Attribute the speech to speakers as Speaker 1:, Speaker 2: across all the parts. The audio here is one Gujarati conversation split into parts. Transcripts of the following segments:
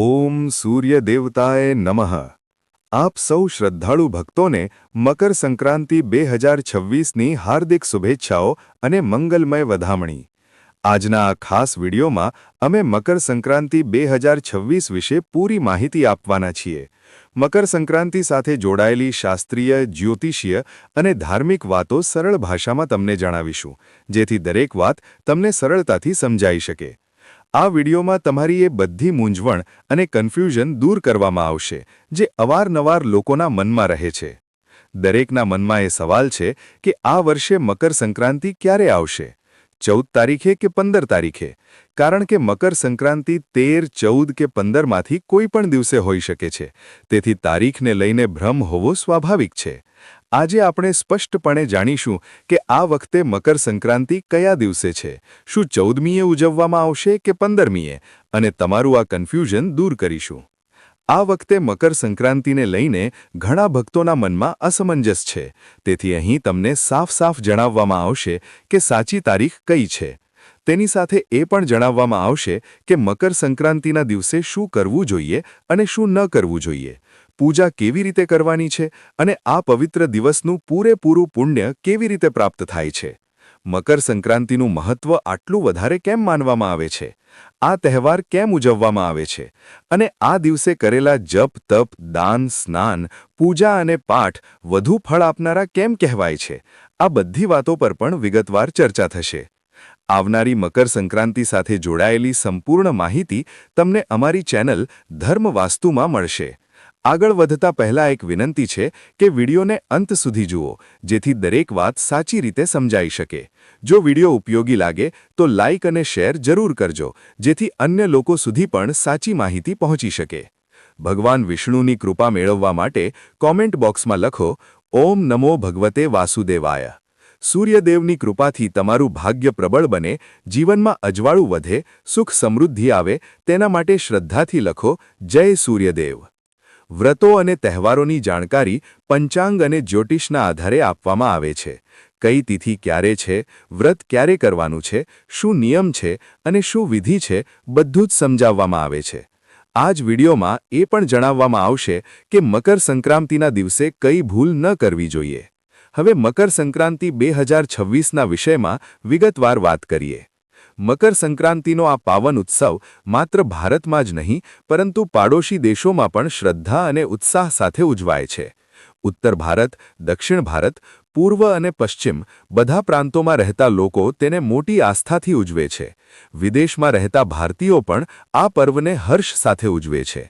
Speaker 1: ઓમ સૂર્ય દેવતાએ નમઃ. આપ સૌ શ્રદ્ધાળુ ભક્તોને મકર સંક્રાંતિ બે હજાર છવ્વીસની હાર્દિક શુભેચ્છાઓ અને મંગલમય વધામણી. આજના આ ખાસ વિડીયોમાં અમે મકર સંક્રાંતિ બે હજાર છવ્વીસ વિશે પૂરી માહિતી આપવાના છીએ. મકર સંક્રાંતિ સાથે જોડાયેલી શાસ્ત્રીય, જ્યોતિષીય અને ધાર્મિક વાતો સરળ ભાષામાં તમને જણાવીશું, જેથી દરેક વાત તમને સરળતાથી સમજાઈ શકે. આ વિડીયોમાં તમારી એ બધી મૂંઝવણ અને કન્ફ્યુઝન દૂર કરવામાં આવશે, જે અવારનવાર લોકોના મનમાં રહે છે. દરેકના મનમાં એ સવાલ છે કે આ વર્ષે મકર સંક્રાંતિ ક્યારે આવશે? ચૌદ તારીખે કે પંદર તારીખે? કારણ કે મકર સંક્રાંતિ તેર, ચૌદ કે પંદરમાંથી કોઈ પણ દિવસે હોઈ શકે છે. તેથી તારીખને લઈને ભ્રમ હોવો સ્વાભાવિક છે. આજે આપણે સ્પષ્ટપણે જાણીશું કે આ વખતે મકર સંક્રાંતિ કયા દિવસે છે. શું ચૌદમીએ ઉજવવામાં આવશે કે પંદરમીએ? અને તમારું આ કન્ફ્યુઝન દૂર કરીશું. આ વખતે મકર સંક્રાંતિને લઈને ઘણા ભક્તોના મનમાં અસમંજસ છે. તેથી અહીં તમને સાફ સાફ જણાવવામાં આવશે કે સાચી તારીખ કઈ છે. તેની સાથે એ પણ જણાવવામાં આવશે કે મકર સંક્રાંતિના દિવસે શું કરવું જોઈએ અને શું ન કરવું જોઈએ. પૂજા કેવી રીતે કરવાની છે અને આ પવિત્ર દિવસનું પૂરેપૂરું પુણ્ય કેવી રીતે પ્રાપ્ત થાય છે? મકર સંક્રાંતિનું મહત્વ આટલું વધારે કેમ માનવામાં આવે છે? આ તહેવાર કેમ ઉજવવામાં આવે છે? અને આ દિવસે કરેલા જપ, તપ, દાન, સ્નાન, પૂજા અને પાઠ વધુ ફળ આપનારા કેમ કહેવાય છે? આ બધી વાતો પર પણ વિગતવાર ચર્ચા થશે. આવનારી મકર સંક્રાંતિ સાથે જોડાયેલી સંપૂર્ણ માહિતી તમને અમારી ચેનલ ધર્મવાસ્તુમાં મળશે. આગળ વધતા પહેલા એક વિનંતી છે કે વિડીયોને અંત સુધી જુઓ, જેથી દરેક વાત સાચી રીતે સમજાઈ શકે. જો વીડિયો ઉપયોગી લાગે, તો લાઇક અને શેર જરૂર કરજો, જેથી અન્ય લોકો સુધી પણ સાચી માહિતી પહોંચી શકે. ભગવાન વિષ્ણુની કૃપા મેળવવા માટે કોમેન્ટ બોક્સમાં લખો, ઓમ નમો ભગવતે વાસુદેવાય. સૂર્યદેવની કૃપાથી તમારું ભાગ્ય પ્રબળ બને, જીવનમાં અજવાળું વધે, સુખ સમૃદ્ધિ આવે, તેના માટે શ્રદ્ધાથી લખો, જય સૂર્યદેવ. વ્રતો અને તહેવારોની જાણકારી પંચાંગ અને જ્યોતિષના આધારે આપવામાં આવે છે. કઈ તિથિ ક્યારે છે, વ્રત ક્યારે કરવાનું છે, શું નિયમ છે અને શું વિધિ છે બધું જ સમજાવવામાં આવે છે. આ જ વિડીયોમાં એ પણ જણાવવામાં આવશે કે મકર સંક્રાંતિના દિવસે કઈ ભૂલ ન કરવી જોઈએ. હવે મકર સંક્રાંતિ બે હજાર છવ્વીસના વિષયમાં વિગતવાર વાત કરીએ. મકર સંક્રાંતિનો આ પાવન ઉત્સવ માત્ર ભારતમાં જ નહીં, પરંતુ પાડોશી દેશોમાં પણ શ્રદ્ધા અને ઉત્સાહ સાથે ઉજવાય છે. ઉત્તર ભારત, દક્ષિણ ભારત, પૂર્વ અને પશ્ચિમ બધા પ્રાંતોમાં રહેતા લોકો તેને મોટી આસ્થાથી ઉજવે છે. વિદેશમાં રહેતા ભારતીયો પણ આ પર્વને હર્ષ સાથે ઉજવે છે.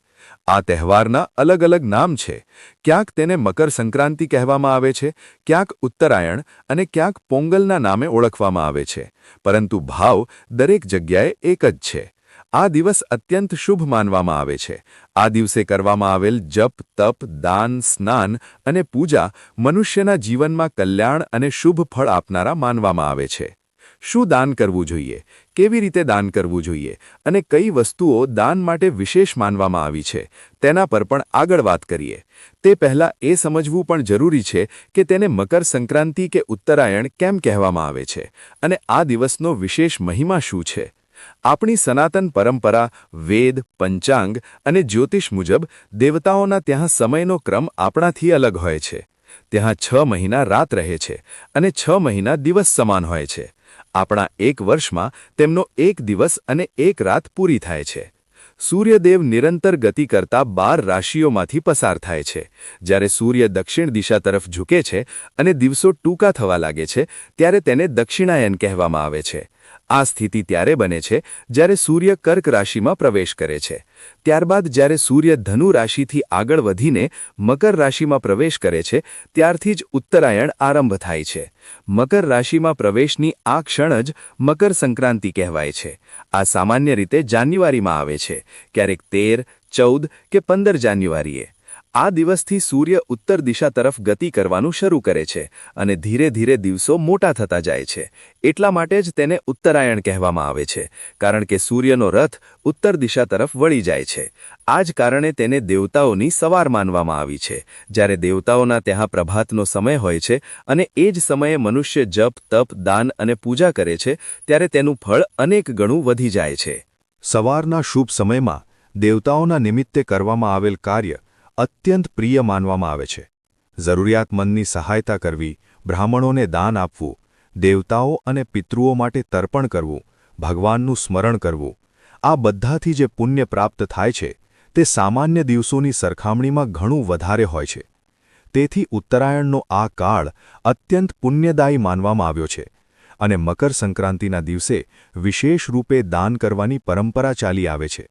Speaker 1: આ તહેવારના અલગ અલગ નામ છે. ક્યાંક તેને મકર સંક્રાંતિ કહેવામાં આવે છે, ક્યાંક ઉત્તરાયણ અને ક્યાંક પોંગલના નામે ઓળખવામાં આવે છે. પરંતુ ભાવ દરેક જગ્યાએ એક જ છે. આ દિવસ અત્યંત શુભ માનવામાં આવે છે. આ દિવસે કરવામાં આવેલ જપ, તપ, દાન, સ્નાન અને પૂજા મનુષ્યના જીવનમાં કલ્યાણ અને શુભ ફળ આપનારા માનવામાં આવે છે. શું દાન કરવું જોઈએ? કેવી રીતે દાન કરવું જોઈએ અને કઈ વસ્તુઓ દાન માટે વિશેષ માનવામાં આવી છે, તેના પર પણ આગળ વાત કરીએ. તે પહેલાં એ સમજવું પણ જરૂરી છે કે તેને મકર સંક્રાંતિ કે ઉત્તરાયણ કેમ કહેવામાં આવે છે અને આ દિવસનો વિશેષ મહિમા શું છે. આપણી સનાતન પરંપરા, વેદ, પંચાંગ અને જ્યોતિષ મુજબ દેવતાઓના ત્યાં સમયનો ક્રમ આપણાથી અલગ હોય છે. ત્યાં છ મહિના રાત રહે છે અને છ મહિના દિવસ સમાન હોય છે. આપણા એક વર્ષમાં તેમનો એક દિવસ અને એક રાત પૂરી થાય છે. સૂર્યદેવ નિરંતર ગતિ કરતા બાર રાશિઓમાંથી પસાર થાય છે. જ્યારે સૂર્ય દક્ષિણ દિશા તરફ ઝૂકે છે અને દિવસો ટૂંકા થવા લાગે છે, ત્યારે તેને દક્ષિણાયન કહેવામાં આવે છે. આ સ્થિતિ ત્યારે બને છે જ્યારે સૂર્ય કર્ક રાશિમાં પ્રવેશ કરે છે. ત્યારબાદ જ્યારે સૂર્ય ધનુ રાશિથી આગળ વધીને મકર રાશિમાં પ્રવેશ કરે છે, ત્યારથી જ ઉત્તરાયણ આરંભ થાય છે. મકર રાશિમાં પ્રવેશની આ ક્ષણ જ મકર સંક્રાંતિ કહેવાય છે. આ સામાન્ય રીતે જાન્યુઆરીમાં આવે છે. ક્યારેક તેર, ચૌદ કે પંદર જાન્યુઆરીએ. આ દિવસથી સૂર્ય ઉત્તર દિશા તરફ ગતિ કરવાનું શરૂ કરે છે અને ધીરે ધીરે દિવસો મોટા થતા જાય છે. એટલા માટે જ તેને ઉત્તરાયણ કહેવામાં આવે છે, કારણ કે સૂર્યનો રથ ઉત્તર દિશા તરફ વળી જાય છે. આ જ કારણે તેને દેવતાઓની સવાર માનવામાં આવી છે. જ્યારે દેવતાઓના ત્યાં પ્રભાતનો સમય હોય છે અને એ જ સમયે મનુષ્ય જપ, તપ, દાન અને પૂજા કરે છે, ત્યારે તેનું ફળ અનેક ગણું વધી જાય છે.
Speaker 2: સવારના શુભ સમયમાં
Speaker 1: દેવતાઓના નિમિત્તે કરવામાં આવેલ કાર્ય અત્યંત પ્રિય માનવામાં આવે છે. જરૂરિયાતમંદની સહાયતા કરવી, બ્રાહ્મણોને દાન આપવું, દેવતાઓ અને પિતૃઓ માટે તર્પણ કરવું, ભગવાનનું સ્મરણ કરવું, આ બધાથી જે પુણ્ય પ્રાપ્ત થાય છે, તે સામાન્ય દિવસોની સરખામણીમાં ઘણું વધારે હોય છે. તેથી ઉત્તરાયણનો આ કાળ અત્યંત પુણ્યદાયી માનવામાં આવ્યો છે અને મકર સંક્રાંતિના દિવસે વિશેષ રૂપે દાન કરવાની પરંપરા ચાલી આવે છે.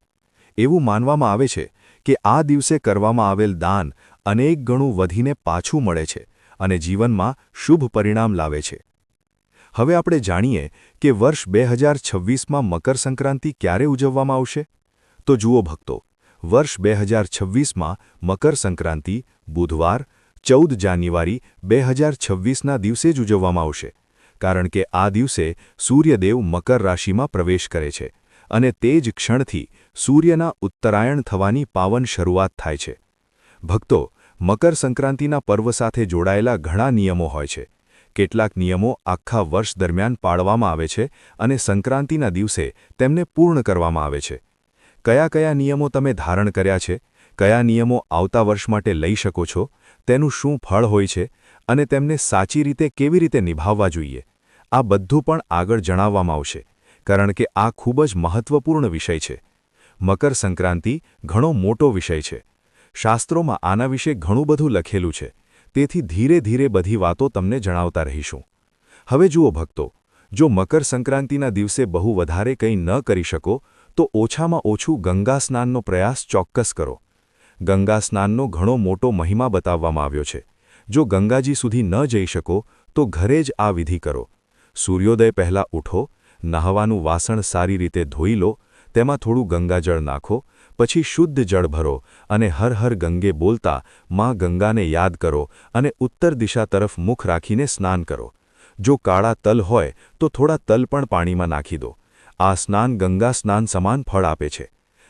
Speaker 1: એવું માનવામાં આવે છે કે આ દિવસે કરવામાં આવેલ દાન અનેક ગણું વધીને પાછું મળે છે અને જીવનમાં શુભ પરિણામ લાવે છે. હવે આપણે જાણીએ કે વર્ષ બે હજાર છવ્વીસમાં મકરસંક્રાંતિ ક્યારે ઉજવવામાં આવશે? તો જુઓ ભક્તો, વર્ષ બે હજાર છવ્વીસમાં મકરસંક્રાંતિ બુધવાર, ચૌદ જાન્યુઆરી બે હજાર છવ્વીસના દિવસે જ ઉજવવામાં આવશે, કારણ કે આ દિવસે સૂર્યદેવ મકર રાશિમાં પ્રવેશ કરે છે. અને તે જ ક્ષણથી સૂર્યના ઉત્તરાયણ થવાની પાવન શરૂઆત થાય છે. ભક્તો મકર સંક્રાંતિના પર્વ સાથે જોડાયેલા ઘણા નિયમો હોય છે. કેટલાક નિયમો આખા વર્ષ દરમિયાન પાળવામાં આવે છે અને સંક્રાંતિના દિવસે તેમને પૂર્ણ કરવામાં આવે છે. કયા કયા નિયમો તમે ધારણ કર્યા છે? કયા નિયમો આવતા વર્ષ માટે લઈ શકો છો? તેનું શું ફળ હોય છે? અને તેમને સાચી રીતે કેવી રીતે નિભાવવા જોઈએ? આ બધું પણ આગળ જણાવવામાં આવશે. કારણ કે આ ખૂબ જ મહત્વપૂર્ણ વિષય છે. મકર સંક્રાંતિ ઘણો મોટો વિષય છે. શાસ્ત્રોમાં આના વિશે ઘણું બધું લખેલું છે. તેથી ધીરે ધીરે બધી વાતો તમને જણાવતા રહીશું. હવે જુઓ ભક્તો, જો મકર સંક્રાંતિના દિવસે બહુ વધારે કંઈ ન કરી શકો, તો ઓછામાં ઓછું ગંગા સ્નાનનો પ્રયાસ ચોક્કસ કરો. ગંગા સ્નાનનો ઘણો મોટો મહિમા બતાવવામાં આવ્યો છે. જો ગંગાજી સુધી ન જઈ શકો, તો ઘરે જ આ વિધિ કરો. સૂર્યોદય પહેલાં ઉઠો નહાવાનું વાસણ સારી રીતે ધોઈ લો, તેમાં થોડું ગંગાજળ નાખો, પછી શુદ્ધ જળ ભરો અને હર હર ગંગે બોલતા માં ગંગાને યાદ કરો અને ઉત્તર દિશા તરફ મુખ રાખીને સ્નાન કરો. જો કાળા તલ હોય, તો થોડા તલ પણ પાણીમાં નાખી દો. આ સ્નાન ગંગા સ્નાન સમાન ફળ આપે છે.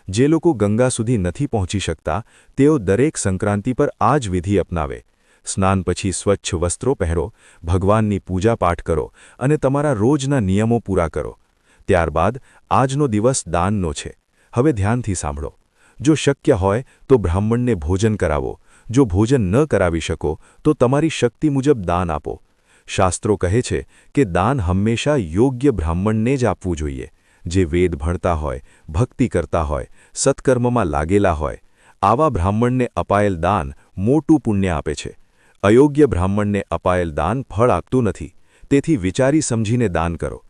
Speaker 1: જે લોકો ગંગા સુધી નથી પહોંચી શકતા, તેઓ દરેક સંક્રાંતિ પર આ જ વિધિ અપનાવે. સ્નાન પછી સ્વચ્છ વસ્ત્રો પહેરો, ભગવાનની પૂજાપાઠ કરો અને તમારા રોજના નિયમો પૂરા કરો. ત્યારબાદ આજનો દિવસ દાનનો છે. હવે ધ્યાનથી સાંભળો. જો શક્ય હોય તો બ્રાહ્મણને ભોજન કરાવો. જો ભોજન ન કરાવી શકો તો તમારી શક્તિ મુજબ દાન આપો. શાસ્ત્રો કહે છે કે દાન હંમેશા યોગ્ય બ્રાહ્મણને જ આપવું જોઈએ. જે વેદ ભણતા હોય, ભક્તિ કરતા હોય, સત્કર્મમાં લાગેલા હોય, આવા બ્રાહ્મણને અપાયેલ દાન મોટું પુણ્ય આપે છે. અયોગ્ય બ્રાહ્મણને અપાયેલ દાન ફળ આપતું નથી. તેથી વિચારી સમજીને દાન કરો.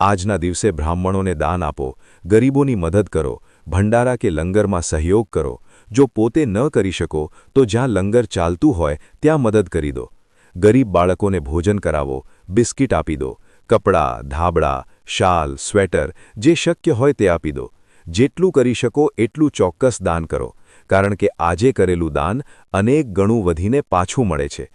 Speaker 1: આજના દિવસે બ્રાહ્મણોને દાન આપો, ગરીબોની મદદ કરો, ભંડારા કે લંગરમાં સહયોગ કરો. જો પોતે ન કરી શકો, તો જ્યાં લંગર ચાલતું હોય, ત્યાં મદદ કરી દો. ગરીબ બાળકોને ભોજન કરાવો, બિસ્કિટ આપી દો, કપડાં, ધાબળા, શાલ, સ્વેટર, જે શક્ય હોય તે આપી દો. જેટલું કરી શકો, એટલું ચોક્કસ દાન કરો. કારણ કે આજે કરેલું દાન અનેક ગણું વધીને પાછું મળે છે.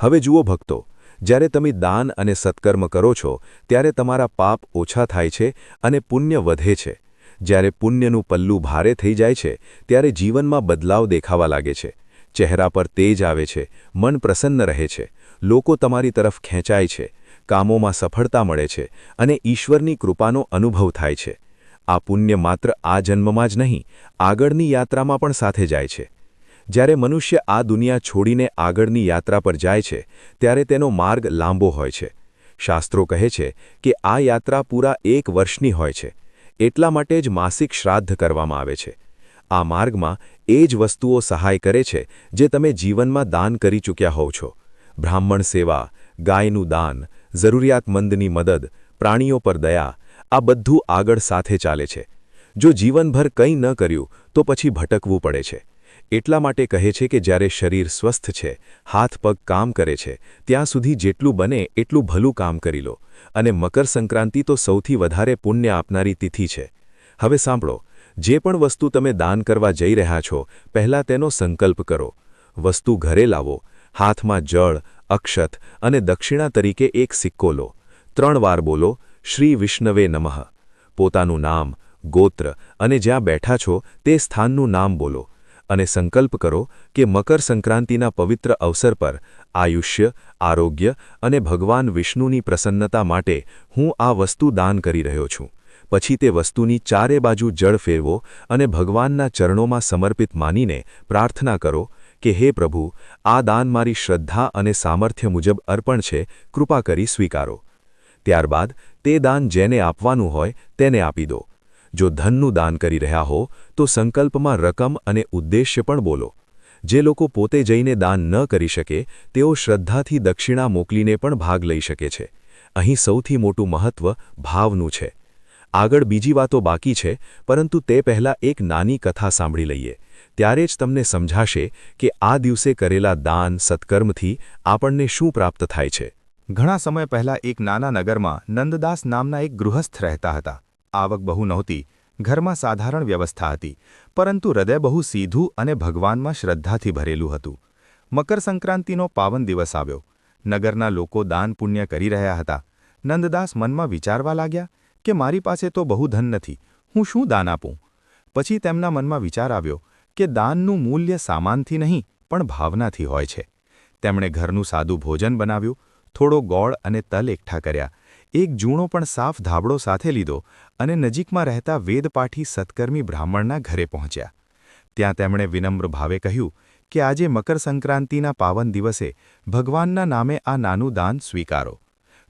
Speaker 1: હવે જુઓ ભક્તો, જ્યારે તમે દાન અને સત્કર્મ કરો છો, ત્યારે તમારા પાપ ઓછા થાય છે અને પુણ્ય વધે છે. જ્યારે પુણ્યનું પલ્લું ભારે થઈ જાય છે, ત્યારે જીવનમાં બદલાવ દેખાવા લાગે છે. ચહેરા પર તેજ આવે છે, મન પ્રસન્ન રહે છે, લોકો તમારી તરફ ખેંચાય છે, કામોમાં સફળતા મળે છે અને ઈશ્વરની કૃપાનો અનુભવ થાય છે. આ પુણ્ય માત્ર આ જન્મમાં જ નહીં, આગળની યાત્રામાં પણ સાથે જાય છે. જ્યારે મનુષ્ય આ દુનિયા છોડીને આગળની યાત્રા પર જાય છે, ત્યારે તેનો માર્ગ લાંબો હોય છે. શાસ્ત્રો કહે છે કે આ યાત્રા પૂરા એક વર્ષની હોય છે. એટલા માટે જ માસિક શ્રાદ્ધ કરવામાં આવે છે. આ માર્ગમાં એ જ વસ્તુઓ સહાય કરે છે જે તમે જીવનમાં દાન કરી ચૂક્યા હોવ છો. બ્રાહ્મણ સેવા, ગાયનું દાન, જરૂરિયાતમંદની મદદ, પ્રાણીઓ પર દયા આ બધું આગળ સાથે ચાલે છે. જો જીવનભર કંઈ ન કર્યું, તો પછી ભટકવું પડે છે. એટલા માટે કહે છે કે જ્યારે શરીર સ્વસ્થ છે, હાથ પગ કામ કરે છે, ત્યાં સુધી જેટલું બને એટલું ભલું કામ કરી લો. અને મકર સંક્રાંતિ તો સૌથી વધારે પુણ્ય આપનારી તિથિ છે. હવે સાંભળો, જે પણ વસ્તુ તમે દાન કરવા જઈ રહ્યા છો, પહેલાં તેનો સંકલ્પ કરો. વસ્તુ ઘરે લાવો, હાથમાં જળ, અક્ષત અને દક્ષિણા તરીકે એક સિક્કો લો. ત્રણ વાર બોલો શ્રી વિષ્ણવે નમઃ. પોતાનું નામ ગોત્ર અને જ્યાં બેઠા છો તે સ્થાનનું નામ બોલો અને સંકલ્પ કરો કે મકર સંક્રાંતિના પવિત્ર અવસર પર આયુષ્ય, આરોગ્ય અને ભગવાન વિષ્ણુની પ્રસન્નતા માટે હું આ વસ્તુ દાન કરી રહ્યો છું.
Speaker 2: પછી તે વસ્તુની ચારે બાજુ જળ ફેરવો અને ભગવાનના ચરણોમાં સમર્પિત માનીને પ્રાર્થના કરો કે હે પ્રભુ, આ દાન મારી શ્રદ્ધા અને સામર્થ્ય મુજબ અર્પણ છે, કૃપા કરી સ્વીકારો. ત્યારબાદ તે દાન જેને આપવાનું હોય તેને આપી દો. જો ધનનું દાન કરી રહ્યા હો, તો સંકલ્પમાં રકમ અને ઉદ્દેશ્ય પણ બોલો. જે લોકો પોતે જઈને દાન ન કરી શકે, તેઓ શ્રદ્ધાથી દક્ષિણા મોકલીને પણ ભાગ લઈ શકે છે. અહીં સૌથી મોટું મહત્વ ભાવનું છે. આગળ બીજી વાતો બાકી છે, પરંતુ તે પહેલાં એક નાની કથા સાંભળી લઈએ. ત્યારે જ તમને સમજાશે કે આ દિવસે કરેલા દાન, સત્કર્મથી આપણને શું પ્રાપ્ત થાય છે.
Speaker 1: ઘણા સમય પહેલા એક નાના નગરમાં નંદદાસ નામના એક ગૃહસ્થ રહેતા હતા. આવક બહુ નહોતી, ઘરમાં સાધારણ વ્યવસ્થા હતી, પરંતુ હૃદય બહુ સીધું અને ભગવાનમાં શ્રદ્ધાથી ભરેલું હતું. મકર સંક્રાંતિનો પાવન દિવસ આવ્યો. નગરના લોકો દાન પુણ્ય કરી રહ્યા હતા. નંદદાસ મનમાં વિચારવા લાગ્યા કે મારી પાસે તો બહુ ધન નથી, હું શું દાન આપું? પછી તેમના મનમાં વિચાર આવ્યો કે દાનનું મૂલ્ય સામાનથી નહીં, પણ ભાવનાથી હોય છે. તેમણે ઘરનું સાદું ભોજન બનાવ્યું થોડો ગોળ અને તલ એકઠા કર્યા. એક જૂણો પણ સાફ ધાબળો સાથે લીધો અને નજીકમાં રહેતા વેદપાઠી સત્કર્મી બ્રાહ્મણના ઘરે પહોંચ્યા. ત્યાં તેમણે વિનમ્ર ભાવે કહ્યું કે આજે મકરસંક્રાંતિના પાવન દિવસે ભગવાનના નામે આ નાનું દાન સ્વીકારો.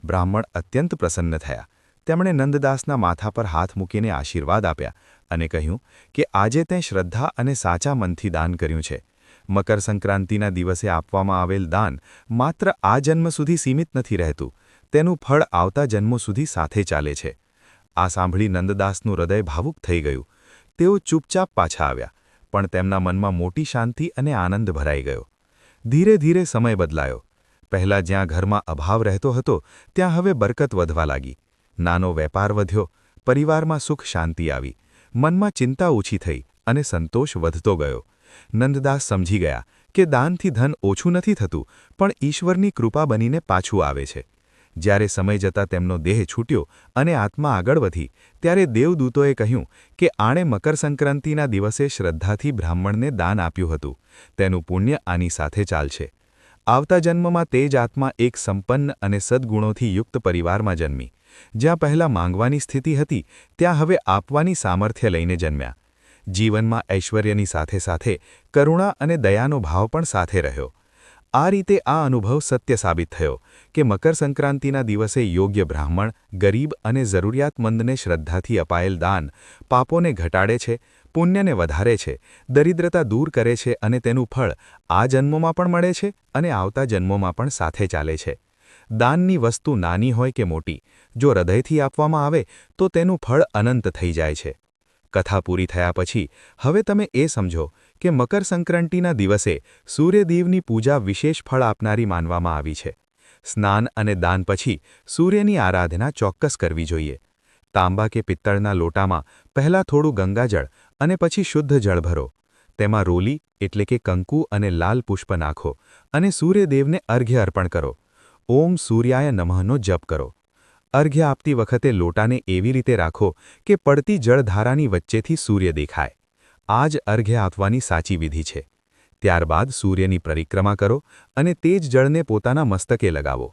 Speaker 1: બ્રાહ્મણ અત્યંત પ્રસન્ન થયા. તેમણે નંદદાસના માથા પર હાથ મૂકીને આશીર્વાદ આપ્યા અને કહ્યું કે આજે તે શ્રદ્ધા અને સાચા મનથી દાન કર્યું છે. મકર સંક્રાંતિના દિવસે આપવામાં આવેલ દાન માત્ર આ જન્મ સુધી સીમિત નથી રહેતું, તેનું ફળ આવતા જન્મો સુધી સાથે ચાલે છે. આ સાંભળી નંદદાસનું હૃદય ભાવુક થઈ ગયું. તેઓ ચૂપચાપ પાછા આવ્યા, પણ તેમના મનમાં મોટી શાંતિ અને આનંદ ભરાઈ ગયો. ધીરે ધીરે સમય બદલાયો. પહેલાં જ્યાં ઘરમાં અભાવ રહેતો હતો, ત્યાં હવે બરકત વધવા લાગી. નાનો વેપાર વધ્યો, પરિવારમાં સુખ શાંતિ આવી, મનમાં ચિંતા ઓછી થઈ અને સંતોષ વધતો ગયો. નંદદાસ સમજી ગયા કે દાનથી ધન ઓછું નથી થતું, પણ ઈશ્વરની કૃપા બનીને પાછું આવે છે. જ્યારે સમય જતાં તેમનો દેહ છૂટ્યો અને આત્મા આગળ વધી, ત્યારે દેવદૂતોએ કહ્યું કે આણે મકરસંક્રાંતિના દિવસે શ્રદ્ધાથી બ્રાહ્મણને દાન આપ્યું હતું. તેનું પુણ્ય આની સાથે ચાલશે. આવતા જન્મમાં તે જ આત્મા એક સંપન્ન અને સદ્ગુણોથી યુક્ત પરિવારમાં જન્મી. જ્યાં પહેલાં માંગવાની સ્થિતિ હતી, ત્યાં હવે આપવાની સામર્થ્ય લઈને જન્મ્યા. જીવનમાં ઐશ્વર્યની સાથે સાથે કરુણા અને દયાનો ભાવ પણ સાથે રહ્યો. આ રીતે આ અનુભવ સત્ય સાબિત થયો કે મકર સંક્રાંતિના દિવસે યોગ્ય બ્રાહ્મણ, ગરીબ અને જરૂરિયાતમંદને શ્રદ્ધાથી અપાયેલ દાન પાપોને ઘટાડે છે, પુણ્યને વધારે છે, દરિદ્રતા દૂર કરે છે અને તેનું ફળ આ જન્મોમાં પણ મળે છે અને આવતા જન્મોમાં પણ સાથે ચાલે છે. દાનની વસ્તુ નાની હોય કે મોટી, જો હૃદયથી આપવામાં આવે તો તેનું ફળ અનંત થઈ જાય છે. કથા પૂરી થયા પછી હવે તમે એ સમજો કે મકર સંક્રાંતિના દિવસે સૂર્યદેવની પૂજા વિશેષ ફળ આપનારી માનવામાં આવી છે. સ્નાન અને દાન પછી સૂર્યની આરાધના ચોક્કસ કરવી જોઈએ. તાંબા કે પિત્તળના લોટામાં પહેલાં થોડું ગંગાજળ અને પછી શુદ્ધ જળ ભરો. તેમાં રોલી એટલે કે કંકુ અને લાલ પુષ્પ નાખો અને સૂર્યદેવને અર્ઘ્ય અર્પણ કરો. ઓમ સૂર્યાય નમઃનો જપ કરો. અર્ઘ્ય આપતી વખતે લોટાને એવી રીતે રાખો કે પડતી જળધારાની વચ્ચેથી સૂર્ય દેખાય. આ જ અર્ઘ્ય આપવાની સાચી વિધિ છે. ત્યારબાદ સૂર્યની પરિક્રમા કરો અને તે જ જળને પોતાના મસ્તકે લગાવો.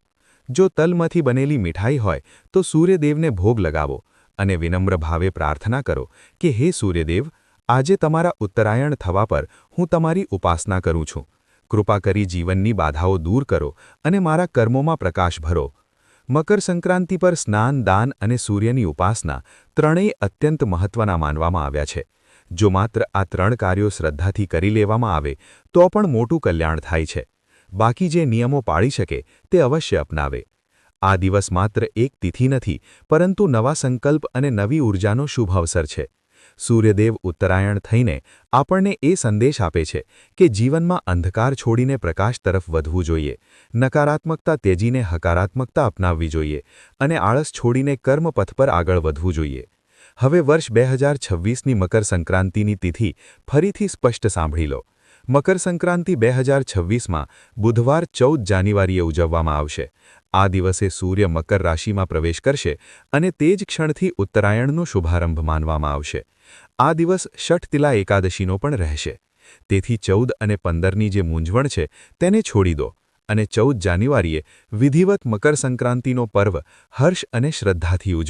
Speaker 1: જો તલમાંથી બનેલી મીઠાઈ હોય, તો સૂર્યદેવને ભોગ લગાવો અને વિનમ્ર ભાવે પ્રાર્થના કરો કે, હે સૂર્યદેવ, આજે તમારા ઉત્તરાયણ થવા પર હું તમારી ઉપાસના કરું છું. કૃપા કરી જીવનની બાધાઓ દૂર કરો અને મારા કર્મોમાં પ્રકાશ ભરો. મકર સંક્રાંતિ પર સ્નાન, દાન અને સૂર્યની ઉપાસના ત્રણેય અત્યંત મહત્વના માનવામાં આવ્યા છે. જો માત્ર આ ત્રણ કાર્યો શ્રદ્ધાથી કરી લેવામાં આવે, તો પણ મોટું કલ્યાણ થાય છે. બાકી જે નિયમો પાળી શકે, તે અવશ્ય અપનાવે. આ દિવસ માત્ર એક તિથિ નથી, પરંતુ નવા સંકલ્પ અને નવી ઊર્જાનો શુભ અવસર છે. સૂર્યદેવ ઉત્તરાયણ થઈને આપણને એ સંદેશ આપે છે કે જીવનમાં અંધકાર છોડીને પ્રકાશ તરફ વધવું જોઈએ, નકારાત્મકતા તેજીને હકારાત્મકતા અપનાવવી જોઈએ અને આળસ છોડીને કર્મપથ પર આગળ વધવું જોઈએ. હવે વર્ષ બે હજાર છવ્વીસની મકર સંક્રાંતિની તિથિ ફરીથી સ્પષ્ટ સાંભળી લો. મકર સંક્રાંતિ બે હજાર છવ્વીસમાં બુધવાર ચૌદ જાન્યુઆરીએ ઉજવવામાં આવશે. આ દિવસે સૂર્ય મકર રાશિમાં પ્રવેશ કરશે અને તે જ ક્ષણથી ઉત્તરાયણનો શુભારંભ માનવામાં આવશે. આ દિવસ ષઠતિલા એકાદશીનો પણ રહેશે. તેથી ચૌદ અને પંદરની જે મૂંઝવણ છે તેને છોડી દો અને ચૌદ જાન્યુઆરીએ વિધિવત મકર સંક્રાંતિનો પર્વ હર્ષ અને શ્રદ્ધાથી ઉજવો.